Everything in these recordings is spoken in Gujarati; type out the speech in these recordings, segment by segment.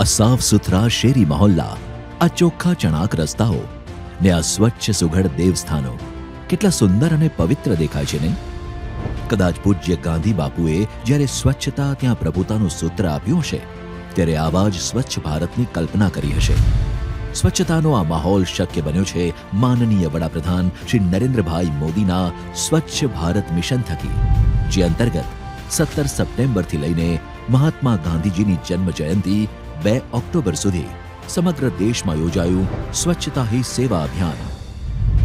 આ સાફ સુથરા શેરી મહોલ્લા, આ ચોખ્ખા ચણાક રસ્તાઓ ને આ સ્વચ્છ સુઘડ દેવસ્થાનો કેટલા સુંદર અને પવિત્ર દેખાય છે નહીં કદાચ પૂજ્ય ગાંધી બાપુએ જ્યારે સ્વચ્છતા ત્યાં પ્રભુતાનું સૂત્ર આપ્યું હશે, ત્યારે આવા જ સ્વચ્છ ભારતની કલ્પના કરી હશે. સ્વચ્છતાનો આ માહોલ શક્ય બન્યો છે માનનીય વડાપ્રધાન શ્રી નરેન્દ્રભાઈ મોદીના સ્વચ્છ ભારત મિશન થકી, જે અંતર્ગત સત્તર સપ્ટેમ્બરથી લઈને મહાત્મા ગાંધીજીની જન્મ જયંતિ બે ઓક્ટોબર સુધી સમગ્ર દેશમાં યોજાયું સ્વચ્છતા હી સેવા અભિયાન.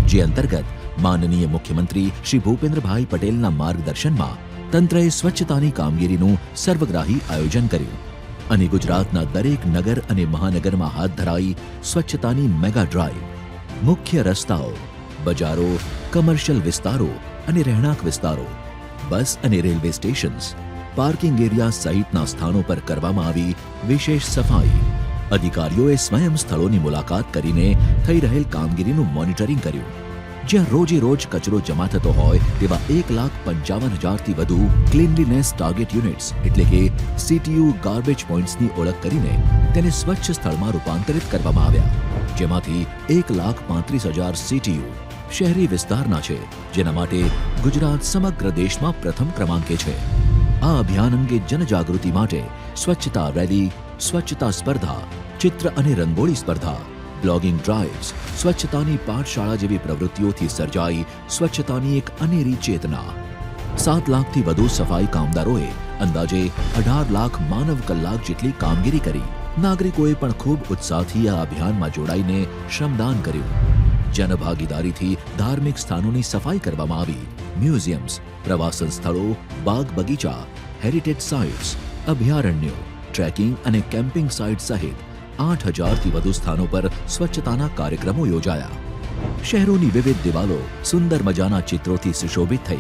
જે અંતર્ગત માનનીય મુખ્યમંત્રી શ્રી ભૂપેન્દ્રભાઈ પટેલના માર્ગદર્શનમાં તંત્રએ સ્વચ્છતાની કામગીરીનું સર્વગ્રાહી આયોજન કર્યું અને ગુજરાતના દરેક નગર અને મહાનગરમાં હાથ ધરાઈ સ્વચ્છતાની મેગા ડ્રાઈવ, મુખ્ય રસ્તાઓ, બજારો, કમર્શિયલ વિસ્તારો અને રહેણાંક વિસ્તારો, બસ અને રેલવે સ્ટેશન્સ પાર્કિંગ એરિયા સહિતના સ્થાનો પર કરવામાં આવી વિશેષ સફાઈ. અધિકારીઓએ સ્વયં સ્થળોની મુલાકાત કરીને થઈ રહેલ કામગીરીનું મોનિટરિંગ કર્યું. જ્યાં રોજે રોજ કચરો જમા થતો હોય તેવા એક લાખ પંચાવન હજારથી વધુ ક્લીનલીનેસ ટાર્ગેટ યુનિટ્સ એટલે કે સીટીયુ ગાર્બેજ પોઈન્ટ્સની ઓળખ કરીને તેને સ્વચ્છ સ્થળમાં રૂપાંતરિત કરવામાં આવ્યા. જેમાંથી એક લાખ પાંત્રીસ હજાર સીટીયુ શહેરી વિસ્તારના છે, જેના માટે ગુજરાત સમગ્ર દેશમાં પ્રથમ ક્રમાંકે છે. આ અભિયાન અંગે જનજાગૃતિ માટે સ્વચ્છતા રેલી, સ્વચ્છતા સ્પર્ધા, ચિત્ર અને રંગોળી સ્પર્ધા, બ્લોગિંગ ડ્રાઇવ્સ, સ્વચ્છતાની પાઠશાળા જેવી પ્રવૃત્તિઓથી સર્જાઈ સ્વચ્છતાની એક અનેરી ચેતના. સાત લાખથી વધુ સફાઈ કામદારોએ અંદાજે અઢાર લાખ માનવ કલાક જેટલી કામગીરી કરી. નાગરિકોએ પણ ખૂબ ઉત્સાહથી આ અભિયાનમાં જોડાઈને શ્રમદાન કર્યું. જનભાગીદારીથી ધાર્મિક સ્થાનોની સફાઈ કરવામાં આવી. મ્યુઝિયમ્સ, પ્રવાસન સ્થળો, બાગ બગીચા, હેરિટેજ સાઇટ્સ, અભયારણ્યો, ટ્રેકિંગ અને કેમ્પિંગ સાઇટ સહિત આઠ હજારથી વધુ સ્થાનો પર સ્વચ્છતાના કાર્યક્રમો યોજાયા. શહેરોની વિવિધ દિવાલો સુંદર મજાના ચિત્રોથી સુશોભિત થઈ.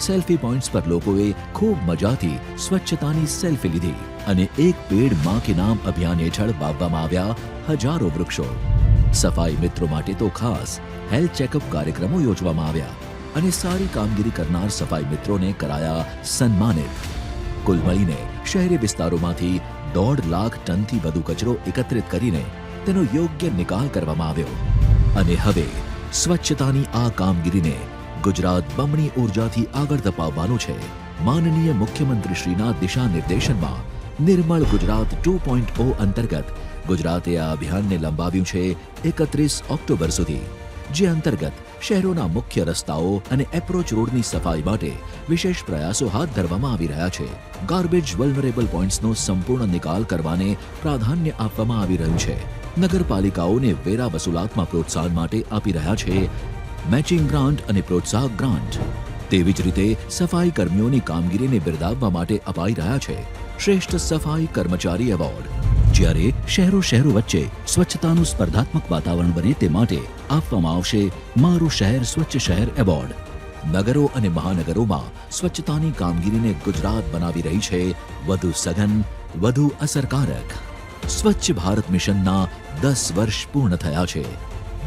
સેલ્ફી પોઈન્ટ્સ પર લોકોએ ખૂબ મજાથી સ્વચ્છતાની સેલ્ફી લીધી અને એક પેડમાં કે નામ અભિયાન હેઠળ વાવવામાં આવ્યા હજારો વૃક્ષો. સફાઈ મિત્રો માટે તો ખાસ હેલ્થ ચેકઅપ કાર્યક્રમો યોજવામાં આવ્યા. અને સારી કામગીરી કરનાર સફાઈ મિત્રોને કરાયા સન્માનિત. કુલ મળીને શહેરી વિસ્તારોમાંથી દોઢ લાખ ટનથી વધુ કચરો એકત્રિત કરીને તેનો યોગ્ય નિકાલ કરવામાં આવ્યો. અને હવે સ્વચ્છતાની આ કામગીરીને ગુજરાત બમણી ઉર્જાથી આગળ ધપાવવાનું છે. માનનીય મુખ્યમંત્રીશ્રીના દિશા નિર્દેશનમાં નિર્મળ ગુજરાત ટુ પોઈન્ટ અંતર્ગત ગુજરાતે આ અભિયાનને લંબાવ્યું છે એકત્રીસ ઓક્ટોબર સુધી. જે અંતર્ગત શહેરોના મુખ્ય રસ્તાઓ અને એપ્રોચ રોડની સફાઈ માટે વિશેષ પ્રયાસો હાથ ધરવામાં આવી રહ્યા છે. ગાર્બેજ વલ્નરેબલ પોઈન્ટ્સનો સંપૂર્ણ નિકાલ કરવાને પ્રાધાન્ય આપવામાં આવી રહ્યું છે. નગરપાલિકાઓને વેરા વસૂલાતમાં પ્રોત્સાહન માટે આપી રહ્યા છે મેચિંગ ગ્રાન્ટ અને પ્રોત્સાહક ગ્રાન્ટ તેવી જ રીતે સફાઈ કર્મીઓની કામગીરીને બિરદાવવા માટે અપાઈ રહ્યા છે. શ્રેષ્ઠ સફાઈ કર્મચારી એવોર્ડ. જ્યારે શહેરો શહેરો વચ્ચે સ્વચ્છતાનું સ્પર્ધાત્મક વાતાવરણ બને તે માટે આપવામાં આવશે મારું શહેર સ્વચ્છ શહેર એવોર્ડ. નગરો અને મહાનગરોમાં સ્વચ્છતાની કામગીરીને ગુજરાત બનાવી રહી છે વધુ સઘન, વધુ અસરકારક. સ્વચ્છ ભારત મિશનના દસ વર્ષ પૂર્ણ થયા છે.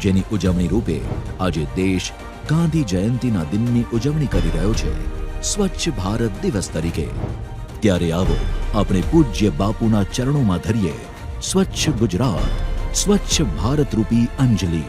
જેની ઉજવણી રૂપે આજે દેશ ગાંધી જયંતિના દિનની ઉજવણી કરી રહ્યો છે. સ્વચ્છ ભારત દિવસ તરીકે. ત્યારે આવો આપણે પૂજ્ય બાપુના ચરણોમાં ધરીએ સ્વચ્છ ગુજરાત સ્વચ્છ ભારત રૂપી અંજલિ.